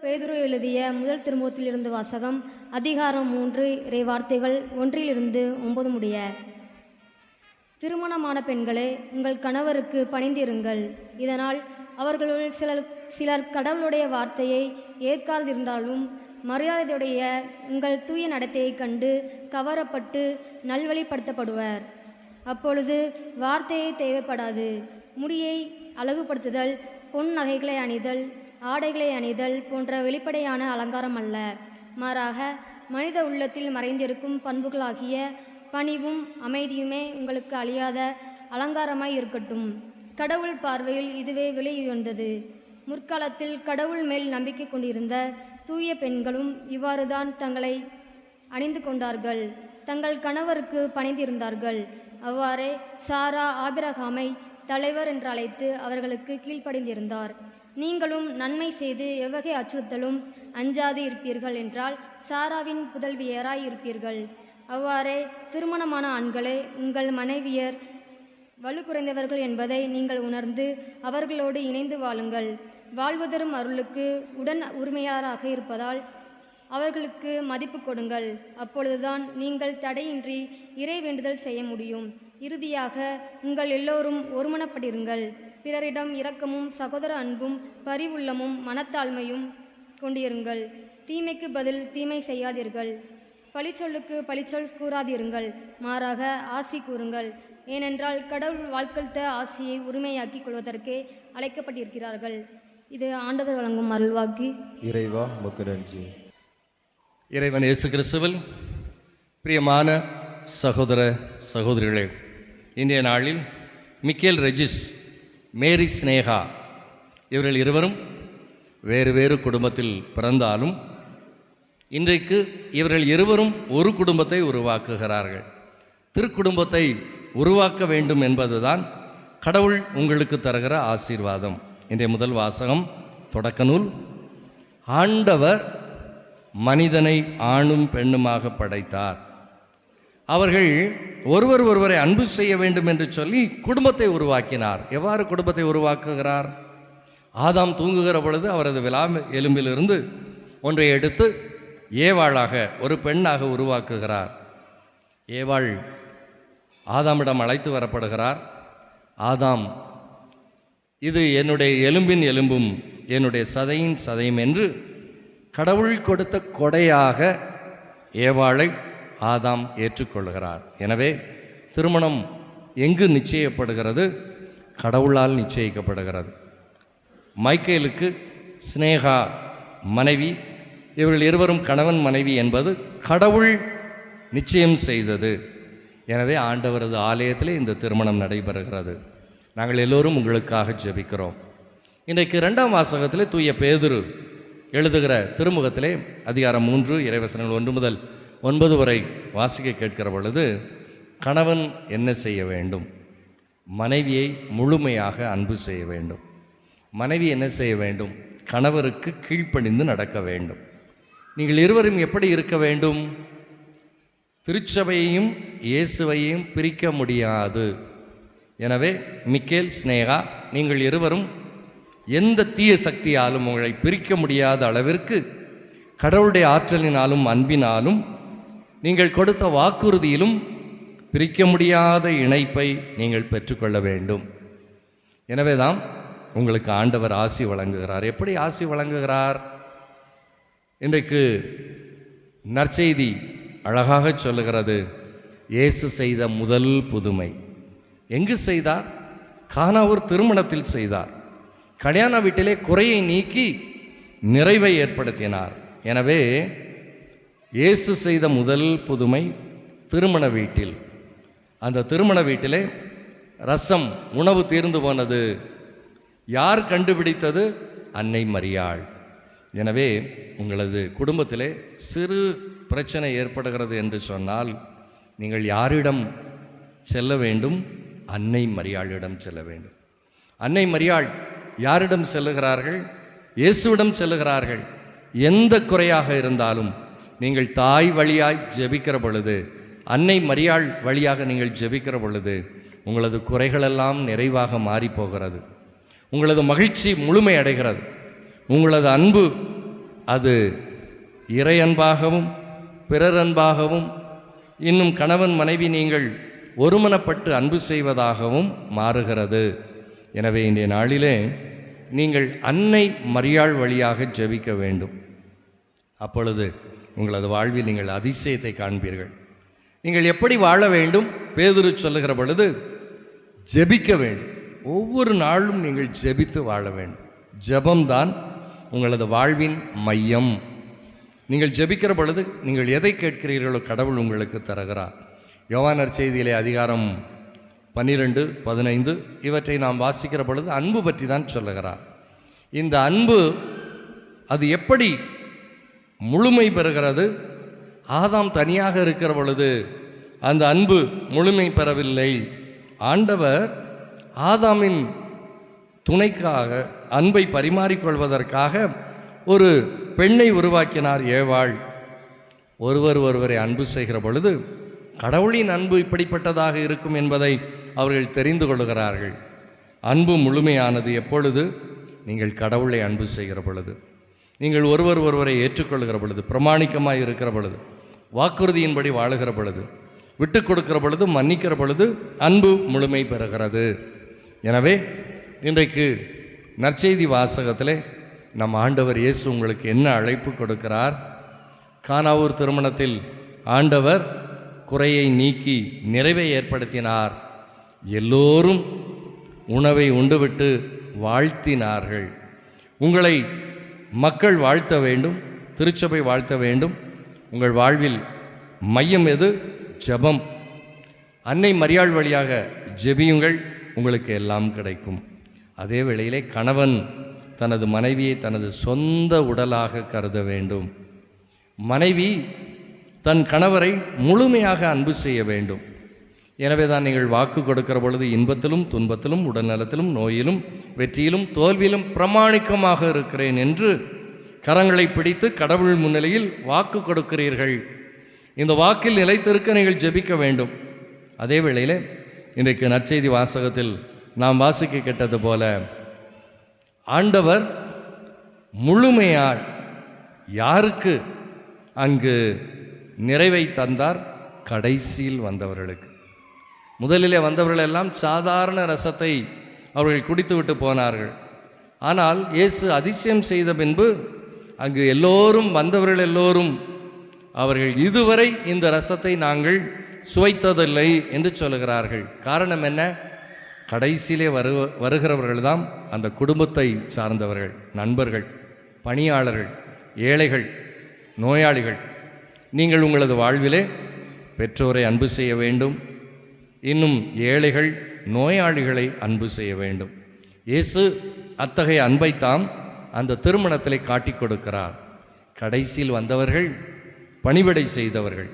பேதுரு எழுதிய முதல் திருமுகத்திலிருந்து வாசகம் அதிகாரம் மூன்று இறை வார்த்தைகள் ஒன்றிலிருந்து ஒன்பது முடிய. திருமணமான பெண்களே உங்கள் கணவருக்கு பணிந்திருங்கள். இதனால் அவர்களுள் சிலர் சிலர் கடவுளுடைய வார்த்தையை ஏற்காதிருந்தாலும் மரியாதையுடைய உங்கள் தூய நடத்தையைக் கண்டு கவரப்பட்டு நல்வழிப்படுத்தப்படுவர். அப்பொழுது வார்த்தையை தேவைப்படாது. முடியை அழகுபடுத்துதல் பொன் நகைகளை அணிதல் ஆடைகளை அணிதல் போன்ற வெளிப்படையான அலங்காரம் அல்ல. மாறாக மனித உள்ளத்தில் மறைந்திருக்கும் பண்புகளாகிய பணிவும் அமைதியுமே உங்களுக்கு அழியாத அலங்காரமாய் இருக்கட்டும். கடவுள் பார்வையில் இதுவே விலையுயர்ந்தது முற்காலத்தில் கடவுள் மேல் நம்பிக்கை கொண்டிருந்த தூய பெண்களும் இவ்வாறுதான் தங்களை அணிந்து கொண்டார்கள். தங்கள் கணவருக்கு பணிந்திருந்தார்கள். அவ்வாறே சாரா ஆபிரகாமை தலைவர் என்று அழைத்து அவர்களுக்கு கீழ்ப்படிந்திருந்தார். நீங்களும் நன்மை செய்து எவ்வகை அச்சுறுத்தலும் அஞ்சாது இருப்பீர்கள் என்றால் சாராவின் புதல்வியராய் இருப்பீர்கள். அவ்வாறே திருமணமான ஆண்களே உங்கள் மனைவியர் வலு குறைந்தவர்கள் என்பதை நீங்கள் உணர்ந்து அவர்களோடு இணைந்து வாழுங்கள். வாழ்வதரும் அருளுக்கு உடன் உரிமையாராக இருப்பதால் அவர்களுக்கு மதிப்பு கொடுங்கள். அப்பொழுதுதான் நீங்கள் தடையின்றி இறை வேண்டுதல் செய்ய முடியும். இறுதியாக உங்கள் எல்லோரும் ஒருமனப்படிருங்கள் பிறரிடம் இரக்கமும் சகோதர அன்பும் பரிவுள்ளமும் மனத்தாழ்மையும் கொண்டிருங்கள். தீமைக்கு பதில் தீமை செய்யாதீர்கள். பழிச்சொல்லுக்கு பழிச்சொல் கூறாதிருங்கள் மாறாக ஆசி கூறுங்கள். ஏனென்றால் கடவுள் வாழ்க்கழ்த்த ஆசியை உரிமையாக்கி கொள்வதற்கே அழைக்கப்பட்டிருக்கிறார்கள். இது ஆண்டவர் வழங்கும் அருள்வாக்கி. இறைவா உமக்கு நன்றி. இறைவன் இயேசு கிறிஸ்துவில் பிரியமான சகோதர சகோதரிகளே இன்றைய நாளில் மிக்கேல் ரெஜிஸ் மேரி ஸ்னேகா இவர்கள் இருவரும் வேறு வேறு குடும்பத்தில் பிறந்தாலும் இன்றைக்கு இவர்கள் இருவரும் ஒரு குடும்பத்தை உருவாக்குகிறார்கள். திருக்குடும்பத்தை உருவாக்க வேண்டும் என்பதுதான் கடவுள் உங்களுக்கு தருகிற ஆசீர்வாதம். இன்றைய முதல் வாசகம் தொடக்க நூல் ஆண்டவர் மனிதனை ஆணும் பெண்ணுமாக படைத்தார். அவர்கள் ஒருவர் ஒருவரை அன்பு செய்ய வேண்டும் என்று சொல்லி குடும்பத்தை உருவாக்கினார். எவ்வாறு குடும்பத்தை உருவாக்குகிறார்? ஆதாம் தூங்குகிற பொழுது அவரது விழா எலும்பிலிருந்து ஒன்றை எடுத்து ஏவாளாக ஒரு பெண்ணாக உருவாக்குகிறார். ஏவாள் ஆதாமிடம் அழைத்து வரப்படுகிறார். ஆதாம் இது என்னுடைய எலும்பின் எலும்பும் என்னுடைய சதையின் சதையும் என்று கடவுள் கொடுத்த கொடையாக ஏவாளை ஆதாம் ஏற்றுக்கொள்கிறார். எனவே திருமணம் எங்கு நிச்சயப்படுகிறது? கடவுளால் நிச்சயிக்கப்படுகிறது. மைக்கேலுக்கு ஸ்னேகா மனைவி இவர்கள் இருவரும் கணவன் மனைவி என்பது கடவுள் நிச்சயம் செய்தது. எனவே ஆண்டவரது ஆலயத்தில் இந்த திருமணம் நடைபெறுகிறது. நாங்கள் எல்லோரும் உங்களுக்காக ஜெபிக்கிறோம். இன்றைக்கு இரண்டாம் வாசகத்தில் தூய பேதுரு எழுதுகிற திருமுகத்திலே அதிகாரம் மூன்று இறைவசனங்கள் ஒன்று முதல் ஒன்பது வரை வாசிக்க கேட்கிற பொழுது கணவன் என்ன செய்ய வேண்டும்? மனைவியை முழுமையாக அன்பு செய்ய வேண்டும். மனைவி என்ன செய்ய வேண்டும்? கணவருக்கு கீழ்ப்பணிந்து நடக்க வேண்டும். நீங்கள் இருவரும் எப்படி இருக்க வேண்டும்? திருச்சபையையும் இயேசுவையும் பிரிக்க முடியாது. எனவே மிக்கேல் ஸ்னேகா நீங்கள் இருவரும் எந்த தீய சக்தியாலும் உங்களை பிரிக்க முடியாத அளவிற்கு கடவுளுடைய ஆற்றலினாலும் அன்பினாலும் நீங்கள் கொடுத்த வாக்குறுதியிலும் பிரிக்க முடியாத இணைப்பை நீங்கள் பெற்றுக்கொள்ள வேண்டும். எனவேதான் உங்களுக்கு ஆண்டவர் ஆசி வழங்குகிறார். எப்படி ஆசி வழங்குகிறார்? இன்றைக்கு நற்செய்தி அழகாக சொல்லுகிறது. இயேசு செய்த முதல் புதுமை. எங்கு செய்தார்? கானாவூர் திருமணத்தில் செய்தார். கல்யாண வீட்டிலே குறையை நீக்கி நிறைவை ஏற்படுத்தினார். எனவே இயேசு செய்த முதல் புதுமை திருமண வீட்டில். அந்த திருமண வீட்டிலே ரசம் உணவு தீர்ந்து போனது. யார் கண்டுபிடித்தது? அன்னை மரியாள். எனவே உங்களது குடும்பத்திலே சிறு பிரச்சனை ஏற்படுகிறது என்று சொன்னால் நீங்கள் யாரிடம் செல்ல வேண்டும்? அன்னை மரியாளிடம் செல்ல வேண்டும். அன்னை மரியாள் யாரிடம் செல்லுகிறார்கள்? இயேசுவிடம் செல்லுகிறார்கள். எந்த குறையாக இருந்தாலும் நீங்கள் தாய் வழியாய் ஜெபிக்கிற பொழுது அன்னை மரியாள் வழியாக நீங்கள் ஜெபிக்கிற பொழுது உங்களது குறைகளெல்லாம் நிறைவாக மாறி போகிறது. உங்களது மகிழ்ச்சி முழுமை அடைகிறது. உங்களது அன்பு அது இறை அன்பாகவும் பிறர் அன்பாகவும் இன்னும் கணவன் மனைவி நீங்கள் ஒருமனப்பட்டு அன்பு செய்வதாகவும் மாறுகிறது. எனவே இன்றைய நாளிலே நீங்கள் அன்னை மரியாள் வழியாக ஜெபிக்க வேண்டும். அப்பொழுது உங்களது வாழ்வில் நீங்கள் அதிசயத்தை காண்பீர்கள். நீங்கள் எப்படி வாழ வேண்டும்? பேதுரு சொல்லுகிற பொழுது ஜெபிக்க வேண்டும். ஒவ்வொரு நாளும் நீங்கள் ஜெபித்து வாழ வேண்டும். ஜபம்தான் உங்களது வாழ்வின் மையம். நீங்கள் ஜெபிக்கிற பொழுது நீங்கள் எதை கேட்கிறீர்களோ கடவுள் உங்களுக்கு தருகிறார். யோவானர் செய்தியிலே அதிகாரம் பன்னிரெண்டு பதினைந்து இவற்றை நாம் வாசிக்கிற பொழுது அன்பு பற்றி தான் சொல்லுகிறார். இந்த அன்பு அது எப்படி முழுமை பெறுகிறது. ஆதாம் தனியாக இருக்கிற பொழுது அந்த அன்பு முழுமை பெறவில்லை. ஆண்டவர் ஆதாமின் துணைக்காக அன்பை பரிமாறிக்கொள்வதற்காக ஒரு பெண்ணை உருவாக்கினார் ஏவாள். ஒருவர் ஒருவரை அன்பு செய்கிற பொழுது கடவுளின் அன்பு இப்படிப்பட்டதாக இருக்கும் என்பதை அவர்கள் தெரிந்து கொள்கிறார்கள். அன்பு முழுமையானது எப்பொழுது? நீங்கள் கடவுளை அன்பு செய்கிற பொழுது. நீங்கள் ஒருவர் ஒருவரை ஏற்றுக்கொள்கிற பொழுது பிரமாணிக்கமாக இருக்கிற பொழுது வாக்குறுதியின்படி வாழுகிற பொழுது விட்டு கொடுக்கிற பொழுது மன்னிக்கிற பொழுது அன்பு முழுமை பெறுகிறது. எனவே இன்றைக்கு நற்செய்தி வாசகத்திலே நம் ஆண்டவர் இயேசு உங்களுக்கு என்ன அழைப்பு கொடுக்கிறார்? கானாவூர் திருமணத்தில் ஆண்டவர் குறையை நீக்கி நிறைவை ஏற்படுத்தினார். எல்லோரும் உணவை உண்டுவிட்டு வாழ்த்தினார்கள். உங்களை மக்கள் வாழ்த்த வேண்டும் திருச்சபை வாழ்த்த வேண்டும். உங்கள் வாழ்வில் மையம் எது? ஜெபம். அன்னை மரியாள் வழியாக ஜெபியுங்கள் உங்களுக்கு எல்லாம் கிடைக்கும். அதே வேளையிலே கணவன் தனது மனைவியை தனது சொந்த உடலாக கருத வேண்டும். மனைவி தன் கணவரை முழுமையாக அன்பு செய்ய வேண்டும். எனவே தான் நீங்கள் வாக்கு கொடுக்கிற பொழுது இன்பத்திலும் துன்பத்திலும் உடல்நலத்திலும் நோயிலும் வெற்றியிலும் தோல்வியிலும் பிரமாணிக்கமாக இருக்கிறேன் என்று கரங்களை பிடித்து கடவுள் முன்னிலையில் வாக்கு கொடுக்கிறீர்கள். இந்த வாக்கில் நிலைத்திருக்க நீங்கள் ஜெபிக்க வேண்டும். அதே வேளையிலே இன்றைக்கு நற்செய்தி வாசகத்தில் நாம் வாசிக்க கேட்டது போல ஆண்டவர் முழுமையால் யாருக்கு அங்கு நிறைவை தந்தார்? கடைசியில் வந்தவர்களுக்கு. முதலிலே வந்தவர்கள் எல்லாம் சாதாரண ரசத்தை அவர்கள் குடித்துவிட்டு போனார்கள். ஆனால் இயேசு அதிசயம் செய்த பின்பு அங்கு எல்லோரும் வந்தவர்கள் எல்லோரும் அவர்கள் இதுவரை இந்த ரசத்தை நாங்கள் சுவைத்ததில்லை என்று சொல்லுகிறார்கள். காரணம் என்ன? கடைசியிலே வரு வருகிறவர்கள்தான் அந்த குடும்பத்தை சார்ந்தவர்கள் நண்பர்கள் பணியாளர்கள் ஏழைகள் நோயாளிகள். நீங்கள் உங்களது வாழ்விலே பெற்றோரை அன்பு செய்ய வேண்டும். இன்னும் ஏழைகள் நோயாளிகளை அன்பு செய்ய வேண்டும். இயேசு அத்தகைய அன்பைத்தாம் அந்த திருமணத்தில் காட்டிக் கொடுக்கிறார். கடைசியில் வந்தவர்கள் பணிவிடை செய்தவர்கள்.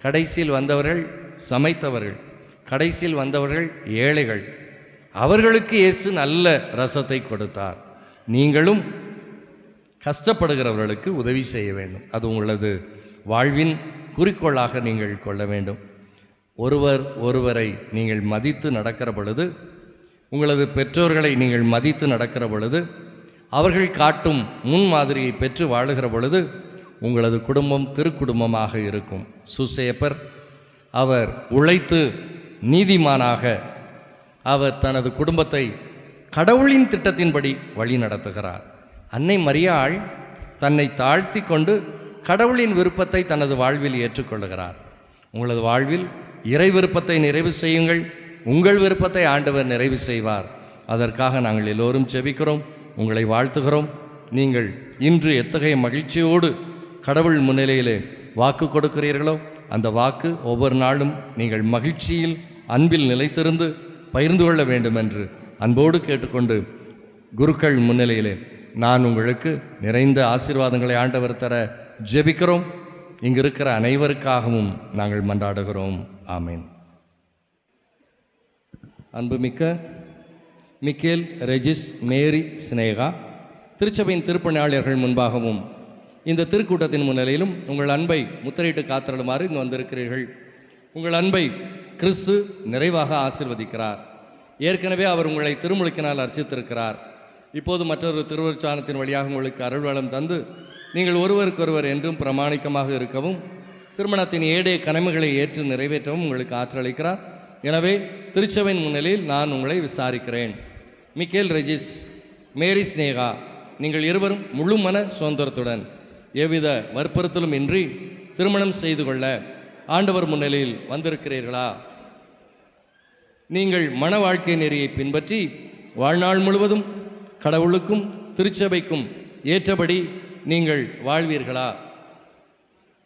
கடைசியில் வந்தவர்கள் சமைத்தவர்கள். கடைசியில் வந்தவர்கள் ஏழைகள். அவர்களுக்கு இயேசு நல்ல ரசத்தை கொடுத்தார். நீங்களும் கஷ்டப்படுகிறவர்களுக்கு உதவி செய்ய வேண்டும். அது உங்களது வாழ்வின் குறிக்கோளாக நீங்கள் கொள்ள வேண்டும். ஒருவர் ஒருவரை நீங்கள் மதித்து நடக்கிற பொழுது உங்களது பெற்றோர்களை நீங்கள் மதித்து நடக்கிற பொழுது அவர்கள் காட்டும் முன்மாதிரியை பெற்று வாழுகிற பொழுது உங்களது குடும்பம் திருக்குடும்பமாக இருக்கும். சுசேப்பர் அவர் உழைத்து நீதிமானாக அவர் தனது குடும்பத்தை கடவுளின் திட்டத்தின்படி வழி நடத்துகிறார். அன்னை மரியாள் தன்னை தாழ்த்தி கொண்டு கடவுளின் விருப்பத்தை தனது வாழ்வில் ஏற்றுக்கொள்கிறார் உங்களது வாழ்வில் இறை விருப்பத்தை நிறைவு செய்யுங்கள். உங்கள் விருப்பத்தை ஆண்டவர் நிறைவு செய்வார். அதற்காக நாங்கள் எல்லோரும் ஜெபிக்கிறோம். உங்களை வாழ்த்துகிறோம். நீங்கள் இன்று எத்தகைய மகிழ்ச்சியோடு கடவுள் முன்னிலையிலே வாக்கு கொடுக்கிறீர்களோ அந்த வாக்கு ஒவ்வொரு நாளும் நீங்கள் மகிழ்ச்சியில் அன்பில் நிலைத்திருந்து பகிர்ந்து கொள்ள வேண்டும் என்று அன்போடு கேட்டுக்கொண்டு குருக்கள் முன்னிலையிலே நான் உங்களுக்கு நிறைந்த ஆசீர்வாதங்களை ஆண்டவர் தர ஜெபிக்கிறோம். இங்கு இருக்கிற அனைவருக்காகவும் நாங்கள் மன்றாடுகிறோம். ஆமேன். அன்புமிக்க மிக்கேல் ரெஜிஸ் மேரி சினேகா திருச்சபையின் திருப்பணியாளர்கள் முன்பாகவும் இந்த திருக்கூட்டத்தின் முன்னிலையிலும் உங்கள் அன்பை முத்திரையிட்டு காத்திரடுமாறு இங்கு வந்திருக்கிறீர்கள். உங்கள் அன்பை கிறிஸ்து நிறைவாக ஆசிர்வதிக்கிறார். ஏற்கனவே அவர் உங்களை திருமுழுக்கினால் அர்ச்சித்திருக்கிறார். இப்போது மற்றொரு திருவருட்சானத்தின் வழியாக உங்களுக்கு அருள்வளம் தந்து நீங்கள் ஒருவருக்கொருவர் என்றும் பிரமாணிக்கமாக இருக்கவும் திருமணத்தின் ஏடே கடமைகளை ஏற்று நிறைவேற்றவும் உங்களுக்கு ஆற்றளிக்கிறார் எனவே திருச்சபையின் முன்னிலையில் நான் உங்களை விசாரிக்கிறேன். மிக்கேல் ரெஜிஸ் மேரி ஸ்னேகா நீங்கள் இருவரும் முழு மன சுதந்திரத்துடன் எவ்வித வற்புறுத்தலும் இன்றி திருமணம் செய்து கொள்ள ஆண்டவர் முன்னிலையில் வந்திருக்கிறீர்களா? நீங்கள் மன வாழ்க்கை நெறியை பின்பற்றி வாழ்நாள் முழுவதும் கடவுளுக்கும் திருச்சபைக்கும் ஏற்றபடி நீங்கள் வாழ்வீர்களா?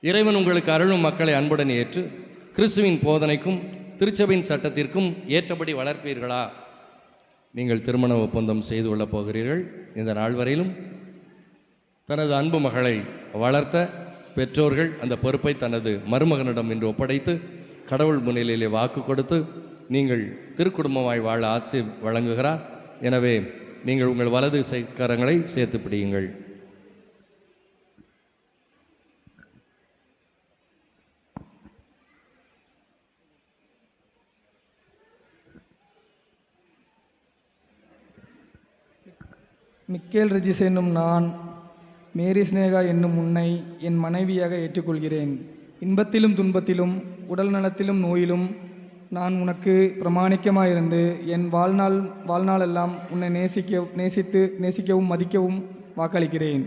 இறைவன் உங்களுக்கு அருளும் மக்களை அன்புடன் ஏற்று கிறிஸ்துவின் போதனைக்கும் திருச்சபையின் சட்டத்திற்கும் ஏற்றபடி வளர்ப்பீர்களா? நீங்கள் திருமண ஒப்பந்தம் செய்து கொள்ளப் போகிறீர்கள். இந்த நாள் வரையிலும் தனது அன்பு மகளை வளர்த்த பெற்றோர்கள் அந்த பொறுப்பை தனது மருமகனிடம் இன்று ஒப்படைத்து கடவுள் முன்னிலையிலே வாக்கு கொடுத்து நீங்கள் திருக்குடும்பமாய் வாழ ஆசை வழங்குகிறார். எனவே நீங்கள் உங்கள் வலது கரங்களை சேர்த்து பிடியுங்கள். மிக்கேல் ரிஜிஸ் என்னும் நான் மேரி சினேகா என்னும் உன்னை என் மனைவியாக ஏற்றுக்கொள்கிறேன். இன்பத்திலும் துன்பத்திலும் உடல் நலத்திலும் நோயிலும் நான் உனக்கு பிரமாணிக்கமாயிருந்து என் வாழ்நாள் வாழ்நாளெல்லாம் உன்னை நேசிக்க நேசித்து நேசிக்கவும் மதிக்கவும் வாக்களிக்கிறேன்.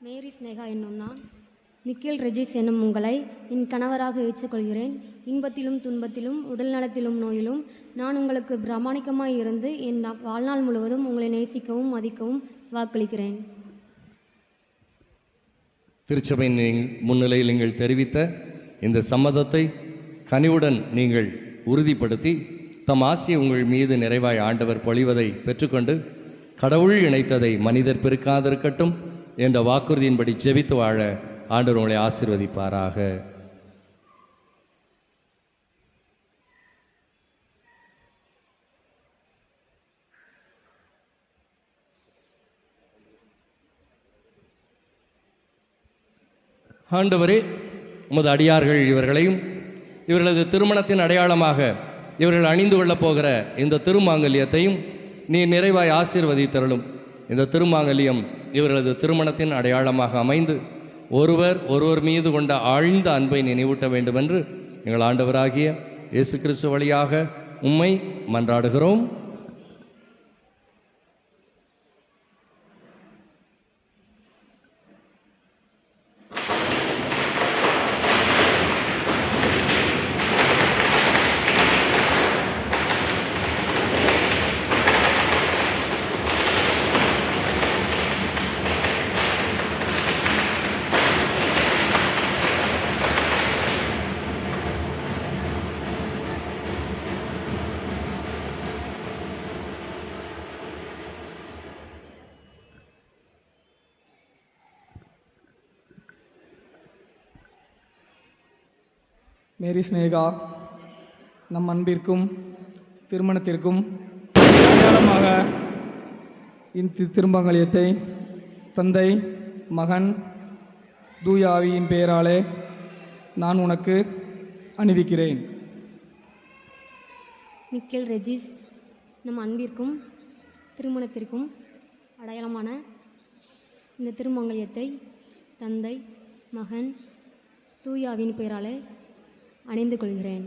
மேரி ஸ்னேகா என்னும் நான் மிக்கேல் ரெஜிஸ் என்னும் உங்களை என் கணவராக ஏற்றுக்கொள்கிறேன். இன்பத்திலும் துன்பத்திலும் உடல் நலத்திலும் நோயிலும் நான் உங்களுக்கு பிராமணிக்கமாய் இருந்து என் வாழ்நாள் முழுவதும் உங்களை நேசிக்கவும் மதிக்கவும் வாக்களிக்கிறேன். திருச்சபையின் முன்னிலையில் நீங்கள் தெரிவித்த இந்த சம்மதத்தை கனிவுடன் நீங்கள் உறுதிப்படுத்தி தம் ஆசியை உங்கள் மீது நிறைவாய் ஆண்டவர் பொழிவதை பெற்றுக்கொண்டு கடவுள் இணைத்ததை மனிதர் பெருக்காதிருக்கட்டும் என்ற வாக்குறுதியின்படி ஜெபித்து வாழ ஆண்டவர் உங்களை ஆசிர்வதிப்பாராக. ஆண்டவரே உமது அடியார்கள் இவர்களையும் இவர்களது திருமணத்தின் அடையாளமாக இவர்கள் அணிந்து கொள்ளப் போகிற இந்த திருமாங்கல்யத்தையும் நீ நிறைவாய் ஆசீர்வதித்தருளும். இந்த திருமாங்கல்யம் இவர்களது திருமணத்தின் அடையாளமாக அமைந்து ஒருவர் ஒருவர் மீது கொண்ட ஆழ்ந்த அன்பை நினைவூட்ட வேண்டுமென்று எங்கள் ஆண்டவராகிய இயேசு கிறிஸ்து வழியாக உம்மை மன்றாடுகிறோம். மேரி சினேகா நம் அன்பிற்கும் திருமணத்திற்கும் அடையாளமாக இந்த திருமங்கலியத்தை தந்தை மகன் தூயாவியின் பெயராலே நான் உனக்கு அணிவிக்கிறேன். மிக்கேல் ரெஜிஸ் நம் அன்பிற்கும் திருமணத்திற்கும் அடையாளமான இந்த திருமங்கலியத்தை தந்தை மகன் தூயாவின் பெயராலே அணிந்து கொள்கிறேன்.